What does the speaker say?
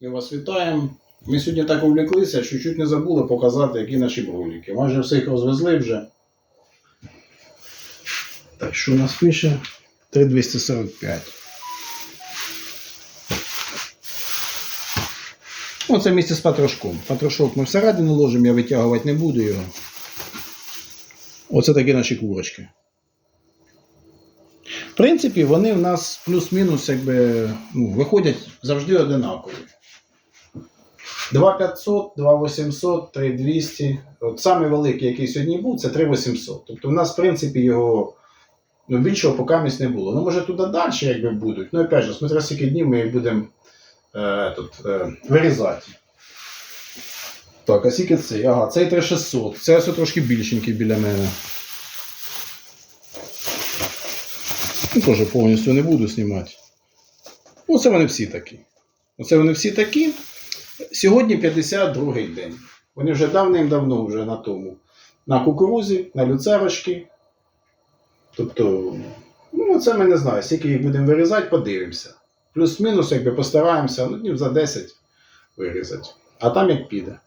Ми вас вітаємо. Ми сьогодні так увлеклися, що чуть не забули показати, які наші броліки. Майже всіх розвезли вже. Так, що у нас пише? 3245. Оце місце з патрушком. Патрушок ми всередину ложимо, я витягувати не буду його. Оце такі наші курочки. В принципі, вони в нас плюс-мінус якби, ну, виходять завжди одинакові. 2500, 2800, 3200. От самий великий, який сьогодні був, це 3800. Тобто, у нас, в принципі, його ну, більшого покамість не було. Ну, може, туди далі якби будуть. Ну, опять же, смотря скільки днів ми їх будемо е, тут, е, вирізати. Так, а скільки цей? Ага, цей 3600. Це все трошки більшенький біля мене. Ну, теж повністю не буду знімати. Оце вони всі такі. Оце вони всі такі. Сьогодні 52-й день. Вони вже давним-давно вже на тому. На кукурузі, на люцерочки. Тобто, ну, це ми не знаю, скільки їх будемо вирізати, подивимося. Плюс-мінус, якби постараємося, ну, днів за 10 вирізати. А там як піде.